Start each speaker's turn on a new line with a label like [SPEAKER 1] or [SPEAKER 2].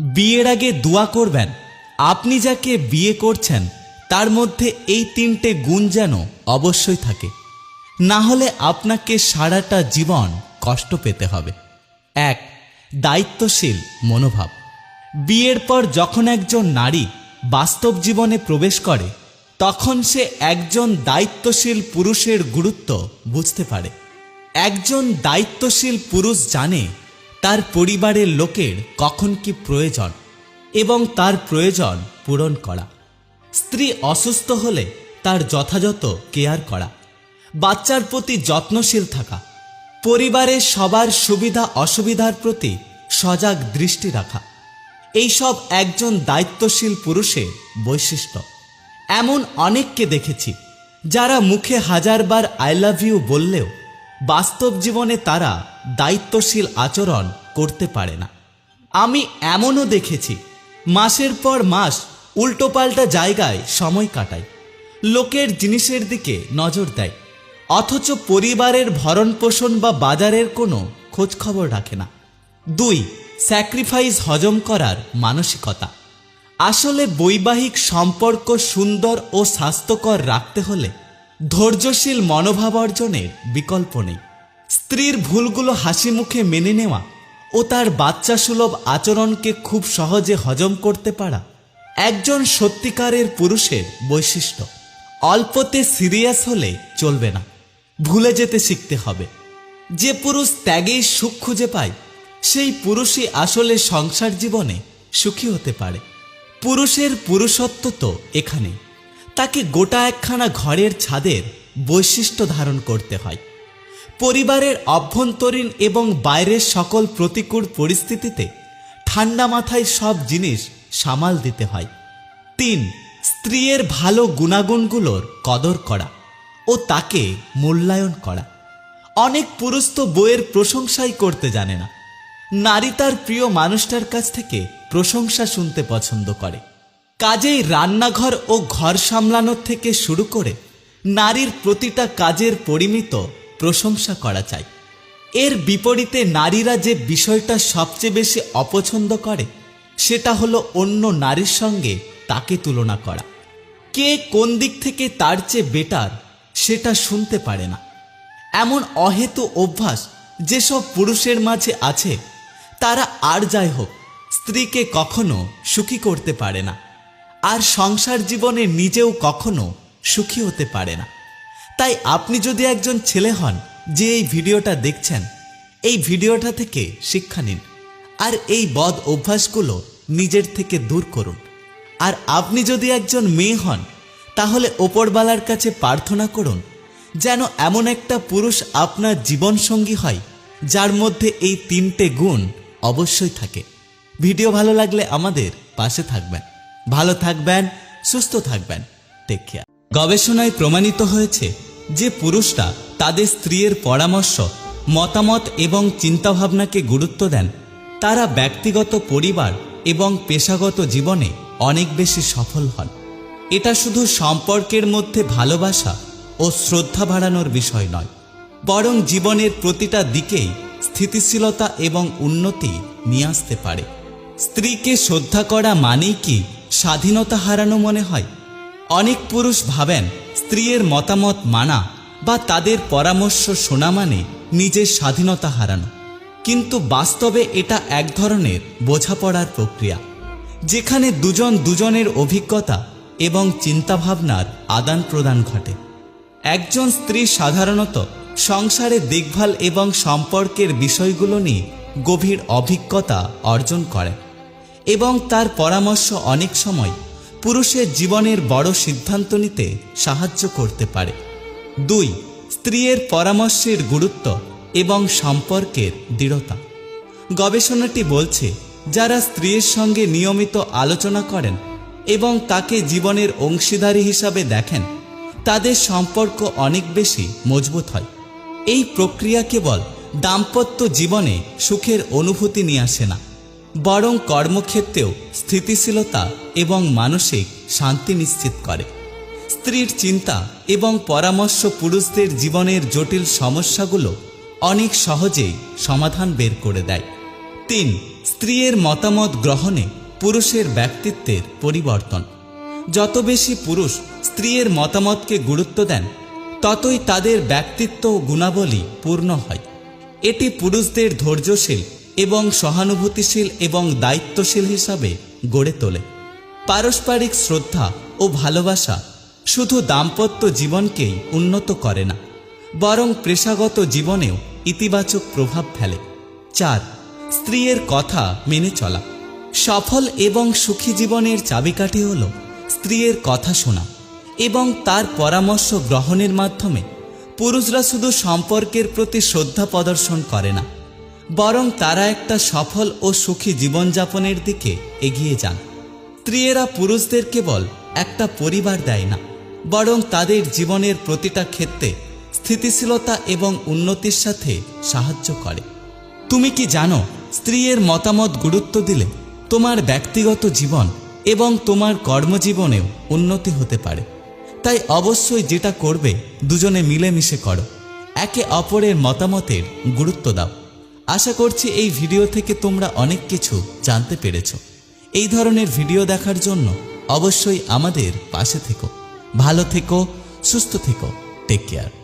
[SPEAKER 1] বিয়ের আগে দোয়া করবেন। আপনি যাকে বিয়ে করছেন, তার মধ্যে এই তিনটে গুণ যেন অবশ্যই থাকে। না হলে আপনাকে সারাটা জীবন কষ্ট পেতে হবে। এক, দায়িত্বশীল মনোভাব। বিয়ের পর যখন একজন নারী বাস্তব জীবনে প্রবেশ করে, তখন সে একজন দায়িত্বশীল পুরুষের গুরুত্ব বুঝতে পারে। একজন দায়িত্বশীল পুরুষ জানে তার পরিবারের লোকের কখন কি প্রয়োজন এবং তার প্রয়োজন পূরণ করা। স্ত্রী অসুস্থ হলে তার যথাযথ কেয়ার করা। বাচ্চার প্রতি যত্নশীল থাকা। পরিবারের সবার সুবিধা অসুবিধার প্রতি সজাগ দৃষ্টি রাখা। এইসব একজন দায়িত্বশীল পুরুষের বৈশিষ্ট্য। এমন অনেককে দেখেছি যারা মুখে হাজারবার আই লাভ ইউ বললেও বাস্তব জীবনে তারা দায়িত্বশীল আচরণ করতে পারে না। আমি এমনও দেখেছি, মাসের পর মাস উল্টোপাল্টা জায়গায় সময় কাটায়, লোকের জিনিসের দিকে নজর দেয়, অথচ পরিবারের ভরণ পোষণ বা বাজারের কোনো খোঁজ খবর রাখে না। দুই, স্যাক্রিফাইস হজম করার মানসিকতা। আসলে বৈবাহিক সম্পর্ক সুন্দর ও স্বাস্থ্যকর রাখতে হলে ধৈর্যশীল মনোভাব অর্জনের বিকল্প নেই। স্ত্রীর ভুলগুলো হাসি মুখে মেনে নেওয়া ও তার বাচ্চা সুলভ আচরণকে খুব সহজে হজম করতে পারা একজন সত্যিকারের পুরুষের বৈশিষ্ট্য। অল্পতে সিরিয়াস হলে চলবে না। ভুলে যেতে শিখতে হবে। যে পুরুষ ত্যাগেই সুখ খুঁজে পায়, সেই পুরুষই আসলে সংসার জীবনে সুখী হতে পারে। পুরুষের পুরুষত্ব তো এখানে তাকে গোটা একখানা ঘরের ছাদের বৈশিষ্ট্য ধারণ করতে হয়। পরিবারের অভ্যন্তরীণ এবং বাইরের সকল প্রতিকূল পরিস্থিতিতে ঠান্ডা মাথায় সব জিনিস সামাল দিতে হয়। তিন, স্ত্রীর ভালো গুণাগুণগুলোর কদর করা ও তাকে মূল্যায়ন করা। অনেক পুরুষ তো বইয়ের প্রশংসাই করতে জানে না। নারী তার প্রিয় মানুষটার কাছ থেকে প্রশংসা শুনতে পছন্দ করে। কাজেই রান্নাঘর ও ঘর সামলানোর থেকে শুরু করে নারীর প্রতিটা কাজের পরিমিত প্রশংসা করা চাই। এর বিপরীতে নারীরা যে বিষয়টা সবচেয়ে বেশি অপছন্দ করে, সেটা হলো অন্য নারীর সঙ্গে তাকে তুলনা করা। কে কোন দিক থেকে তার চেয়ে বেটার সেটা শুনতে পারে না। এমন অহেতু অভ্যাস যেসব পুরুষের মাঝে আছে, তারা আর যাই হোক, স্ত্রীকে কখনো সুখী করতে পারে না। আর সংসার জীবনে নিজেও কখনো সুখী হতে পারে না। তাই আপনি যদি একজন ছেলে হন, যে এই ভিডিওটা দেখছেন, এই ভিডিওটা থেকে শিক্ষা নিন। আর এই বদ অভ্যাসগুলো নিজের থেকে দূর করুন। আর আপনি যদি একজন মেয়ে হন, তাহলে ওপরবালার কাছে প্রার্থনা করুন, যেন এমন একটা পুরুষ আপনার জীবনসঙ্গী হয়, যার মধ্যে এই তিনটে গুণ অবশ্যই থাকে। ভিডিও ভালো লাগলে আমাদের পাশে থাকবেন। ভালো থাকবেন, সুস্থ থাকবেন। টেক গবেষণায় প্রমাণিত হয়েছে যে পুরুষরা তাদের স্ত্রীর পরামর্শ, মতামত এবং চিন্তাভাবনাকে গুরুত্ব দেন। তারা ব্যক্তিগত পরিবার এবং পেশাগত জীবনে অনেক বেশি সফল হন। এটা শুধু সম্পর্কের মধ্যে ভালোবাসা ও শ্রদ্ধা বাড়ানোর বিষয় নয়, বরং জীবনের প্রতিটা দিকেই স্থিতিশীলতা এবং উন্নতি নিয়ে আসতে পারে। স্ত্রীকে শ্রদ্ধা করা মানেই কি স্বাধীনতা হারানো মনে হয়। অনেক পুরুষ ভাবেন, স্ত্রীর মতামত মানা বা তাদের পরামর্শ শোনা মানে নিজের স্বাধীনতা হারানো। কিন্তু বাস্তবে এটা এক ধরনের বোঝাপড়ার প্রক্রিয়া, যেখানে দুজন দুজনের অভিজ্ঞতা এবং চিন্তাভাবনার আদান প্রদান ঘটে। একজন স্ত্রী সাধারণত সংসারে দেখভাল এবং সম্পর্কের বিষয়গুলো নিয়ে গভীর অভিজ্ঞতা অর্জন করে এবং তার পরামর্শ অনেক সময় পুরুষের জীবনের বড় সিদ্ধান্ত নিতে সাহায্য করতে পারে। দুই, স্ত্রীর পরামর্শের গুরুত্ব এবং সম্পর্কের দৃঢ়তা। গবেষণাটি বলছে, যারা স্ত্রীর সঙ্গে নিয়মিত আলোচনা করেন এবং তাকে জীবনের অংশীদারী হিসাবে দেখেন, তাদের সম্পর্ক অনেক বেশি মজবুত হয়। এই প্রক্রিয়া কেবল দাম্পত্য জীবনে সুখের অনুভূতি নিয়ে আসে না। বরং কর্মক্ষেত্রেও স্থিতিশীলতা এবং মানসিক শান্তি নিশ্চিত করে। স্ত্রীর চিন্তা এবং পরামর্শ পুরুষদের জীবনের জটিল সমস্যাগুলো অনেক সহজেই সমাধান বের করে দেয়। তিন, স্ত্রীর মতামত গ্রহণে পুরুষের ব্যক্তিত্বের পরিবর্তন। যত বেশি পুরুষ স্ত্রীর মতামতকে গুরুত্ব দেন, ততই তাদের ব্যক্তিত্ব গুণাবলী পূর্ণ হয়। এটি পুরুষদের ধৈর্যশীল এবং সহানুভূতিশীল এবং দায়িত্বশীল হিসাবে গড়ে তোলে। পারস্পরিক শ্রদ্ধা ও ভালোবাসা শুধু দাম্পত্য জীবনকেই উন্নত করে না, বরং পেশাগত জীবনেও ইতিবাচক প্রভাব ফেলে। চার, স্ত্রীর কথা মেনে চলা। সফল এবং সুখী জীবনের চাবিকাঠি হল স্ত্রীর কথা শোনা এবং তার পরামর্শ গ্রহণের মাধ্যমে পুরুষরা শুধু সম্পর্কের প্রতি শ্রদ্ধা প্রদর্শন করে না বরং তারা একটা সফল ও সুখী জীবনযাপনের দিকে এগিয়ে যান। স্ত্রীয়েরা পুরুষদের কেবল একটা পরিবার দেয় না, বরং তাদের জীবনের প্রতিটা ক্ষেত্রে স্থিতিশীলতা এবং উন্নতির সাথে সাহায্য করে। তুমি কি জানো স্ত্রীর মতামত গুরুত্ব দিলে তোমার ব্যক্তিগত জীবন এবং তোমার কর্মজীবনেও উন্নতি হতে পারে। তাই অবশ্যই যেটা করবে দুজনে মিলেমিশে করো, একে অপরের মতামতের গুরুত্ব দাও। আশা করছি এই ভিডিও থেকে তোমরা অনেক কিছু জানতে পেরেছ। এই ধরনের ভিডিও দেখার জন্য অবশ্যই আমাদের পাশে থেকো। ভালো থেকো, সুস্থ থেকো। Take care